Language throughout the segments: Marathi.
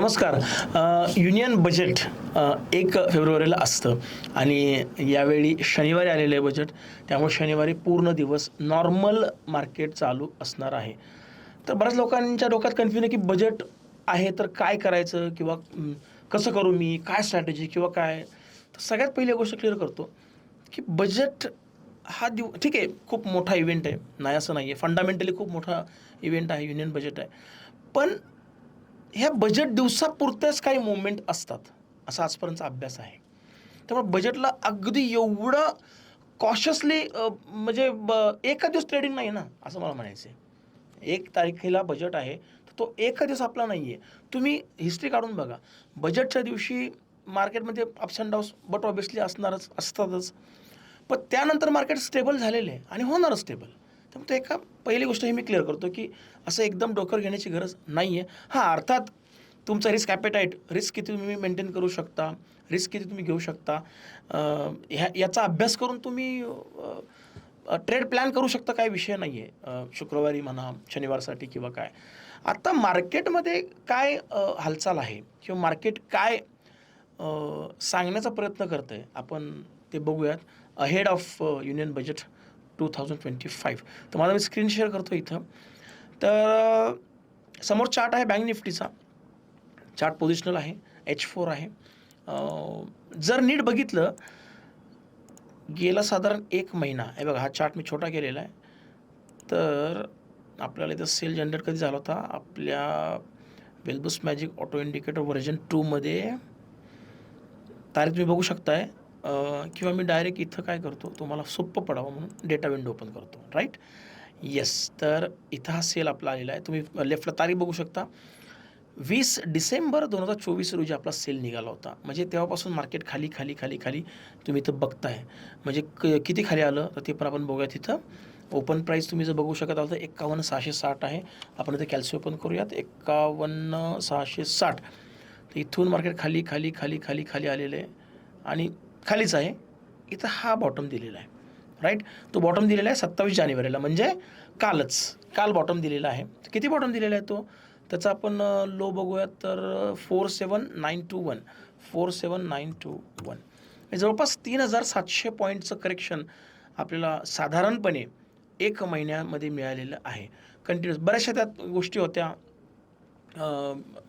नमस्कार. युनियन बजेट एक फेब्रुवारीला असतं. आणि यावेळी शनिवारी आलेलं आहे बजेट त्यामुळे शनिवारी पूर्ण दिवस नॉर्मल मार्केट चालू असणार आहे. तर बऱ्याच लोकांच्या डोक्यात कन्फ्युजन आहे की बजेट आहे तर काय करायचं? किंवा कसं करू मी? काय स्ट्रॅटेजी किंवा काय? तर सगळ्यात पहिली गोष्ट क्लिअर करतो की बजेट हा दिव ठीक आहे खूप मोठा इव्हेंट आहे. नाही असं नाही आहे फंडामेंटली खूप मोठा इव्हेंट आहे युनियन बजेट आहे. पण ह्या बजेट दिवसापुरत्याच काही मुवमेंट असतात. असा आजपर्यंतचा अभ्यास आहे. त्यामुळे बजेटला अगदी एवढं कॉशियसली म्हणजे ब एका दिवस ट्रेडिंग नाही ना असं मला म्हणायचं आहे. एक तारखेला बजेट आहे तर तो एका दिवस आपला नाही आहे तुम्ही हिस्ट्री काढून बघा. बजेटच्या दिवशी मार्केटमध्ये ups and downs but obviously असणारच असतातच. पण त्यानंतर मार्केट स्टेबल झालेले आहे आणि होणारच स्टेबल त्यामुळे ते एका पहिली गोष्ट ही मी क्लिअर करतो की असं एकदम डोकर घेण्याची गरज नाही आहे हां अर्थात तुमचा रिस्क ॲपेटाईट रिस्क किती तुम्ही मेंटेन करू शकता रिस्क किती तुम्ही घेऊ शकता ह्या याचा अभ्यास करून तुम्ही ट्रेड प्लॅन करू शकता काय विषय नाही आहे शुक्रवारी म्हणा शनिवारसाठी किंवा काय. आत्ता मार्केटमध्ये काय हालचाल आहे? किंवा मार्केट काय सांगण्याचा प्रयत्न करतं आहे आपण ते बघूयात. Ahead of union budget two thousand twenty five तर माझा मी स्क्रीन शेअर करतो इथं. तर समोर चार्ट आहे बँक निफ्टीचा चार्ट पोझिशनल आहे एच फोर आहे. जर नीट बघितलं गेला साधारण एक महिना. हे बघा हा चार्ट मी छोटा केलेला आहे. तर आपल्याला इथं सेल जनरेट कधी झाला होता? आपल्या वेल्बस मॅजिक ऑटो इंडिकेटर व्हर्जन टूमध्ये तारीख तुम्ही बघू शकताय. किंवा मी डायरेक्ट इथं काय करतो तुम्हाला सोपं पडावं म्हणून डेटा विंडो ओपन करतो राईट येस तर इथं हा सेल आपला आलेला आहे. तुम्ही लेफ्टला तारीख बघू शकता. वीस डिसेंबर दोन हजार चोवीस रोजी आपला सेल निघाला होता. म्हणजे तेव्हापासून मार्केट खाली खाली खाली खाली तुम्ही इथं बघताय. म्हणजे क किती खाली आलं? तर ते पण आपण बघूया तिथं ओपन प्राईस तुम्ही जर बघू शकत आहात तर एक्कावन्न सहाशे साठ आहे. आपण इथं कॅल्सी ओपन करूयात. एक्कावन्न सहाशे साठ. तर इथून मार्केट खाली खाली खाली खाली खाली आलेलं आहे. आणि खालीच आहे. इथं हा बॉटम दिलेला आहे. राईट तो बॉटम दिलेला आहे सत्तावीस जानेवारीला. म्हणजे कालच. काल बॉटम दिलेला आहे. किती बॉटम दिलेला आहे तो? त्याचा आपण लो बघूयात तर four seven nine two one four seven nine two one जवळपास तीन हजार सातशे पॉईंटचं करेक्शन आपल्याला साधारणपणे एक महिन्यामध्ये मिळालेलं आहे. कंटिन्युअस बऱ्याचशा त्यात गोष्टी होत्या.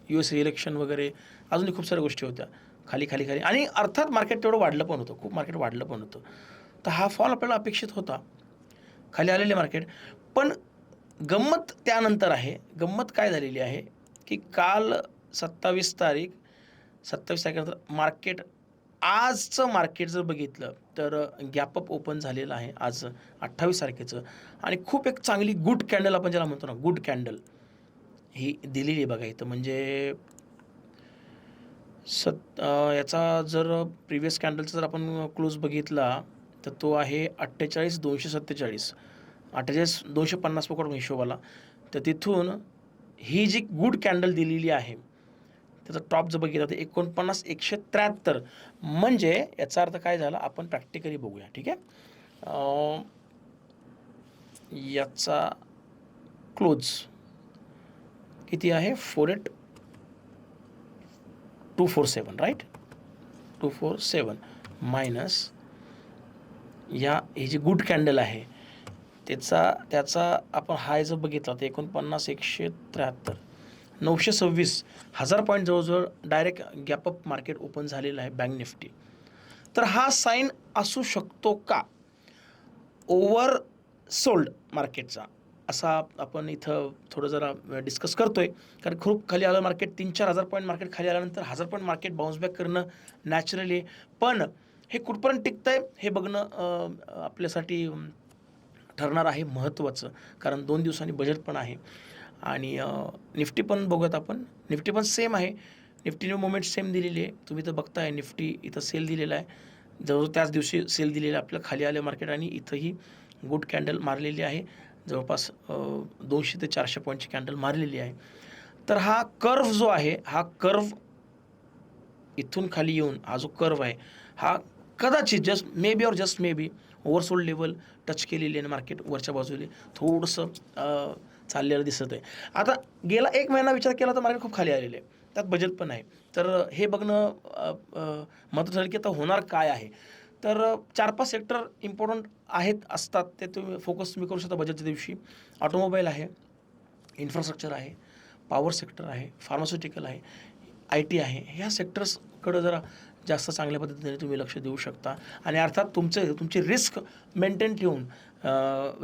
यू एस इलेक्शन वगैरे अजूनही खूप साऱ्या गोष्टी होत्या. खाली खाली खाली. आणि अर्थात मार्केट तेवढं वाढलं पण होतं. खूप मार्केट वाढलं पण होतं. तर हा फॉल आपल्याला अपेक्षित होता. खाली आलेले मार्केट पण गंमत त्यानंतर आहे. गंमत काय झालेली आहे? की काल सत्तावीस तारीख सत्तावीस तारखेनंतर मार्केट आजचं मार्केट जर बघितलं तर गॅपअप ओपन झालेलं आहे आज अठ्ठावीस तारखेचं. आणि खूप एक चांगली गुड कॅन्डल आपण ज्याला म्हणतो ना गुड कॅन्डल ही दिलेली आहे बघा इथं. म्हणजे सत याचा जर प्रिव्हियस कॅन्डलचा जर आपण क्लोज बघितला तर तो आहे अठ्ठेचाळीस दोनशे सत्तेचाळीस. अठ्ठेचाळीस दोनशे पन्नास पकडून हिशोबाला. तर तिथून ही जी गुड कॅन्डल दिलेली आहे त्याचा टॉप जर बघितला तर एकोणपन्नास एकशे त्र्याहत्तर. म्हणजे याचा अर्थ काय झाला? आपण प्रॅक्टिकली बघूया ठीक आहे? याचा क्लोज किती आहे? Four eight two four seven right two four seven minus या ही जी गुड कॅन्डल आहे त्याचा त्याचा आपण हाय जर बघितला तर एकोणपन्नास एकशे त्र्याहत्तर नऊशे सव्वीस हजार पॉईंट जवळजवळ डायरेक्ट गॅपअप मार्केट ओपन झालेलं आहे बँक निफ्टी तर हा साईन असू शकतो का? ओव्हर सोल्ड मार्केटचा असा आपण इथं थोडं जरा डिस्कस करतोय. कारण खूप खाली आलं मार्केट तीन चार हजार पॉईंट मार्केट खाली आल्यानंतर हजार पॉईंट मार्केट बाउन्स बॅक करणं नॅचरली पण हे कुठपर्यंत टिकतंय हे बघणं आपल्यासाठी ठरणार आहे महत्त्वाचं कारण दोन दिवसांनी बजेट पण आहे. आणि निफ्टी पण बघूयात आपण. निफ्टी पण सेम आहे. निफ्टीने मुवमेंट सेम दिलेली आहे. तुम्ही तर बघताय निफ्टी इथं सेल दिलेला आहे. जवळ त्याच दिवशी सेल दिलेलं आहे आपलं खाली आलं मार्केट आणि इथंही गुड कॅन्डल मारलेली आहे. जवळपास दोनशे ते चारशे पॉईंटची कॅन्डल मारलेली आहे. तर हा कर्व जो आहे हा कर्व इथून खाली येऊन हा जो कर्व आहे हा कदाचित जस्ट मे बी और just maybe oversold level touch केलेली आहे मार्केट वरच्या बाजूला थोडंसं चाललेलं दिसत आहे आता गेला एक महिना विचार केला तर मार्केट खूप खाली आलेलं आहे. त्यात बजेट पण आहे. तर हे बघणं महत्त्वाचं की आता होणार काय आहे? तर चार पाच सेक्टर इम्पॉर्टंट आहेत असतात. ते तुम्ही फोकस तुम्ही करू शकता बजेटच्या दिवशी. ऑटोमोबाईल आहे इन्फ्रास्ट्रक्चर आहे पॉवर सेक्टर आहे फार्मास्युटिकल आहे आय टी आहे. ह्या सेक्टर्सकडं जरा जास्त चांगल्या पद्धतीने तुम्ही लक्ष देऊ शकता. आणि अर्थात तुमचे तुमची रिस्क मेंटेन ठेवून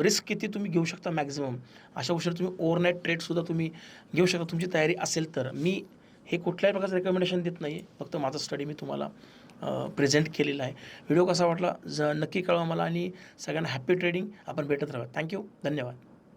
रिस्क किती तुम्ही घेऊ शकता मॅक्झिमम अशा गोष्टी तुम्ही ओव्हरनाईट ट्रेडसुद्धा तुम्ही घेऊ शकता. तुमची तयारी असेल तर. मी हे कुठल्याही प्रकारचं रेकमेंडेशन देत नाही फक्त माझा स्टडी मी तुम्हाला प्रेझेंट केलेला आहे. व्हिडिओ कसा वाटला? ज नक्की कळवा मला आणि सगळ्यांना हॅपी ट्रेडिंग आपण भेटत राहा थँक्यू धन्यवाद.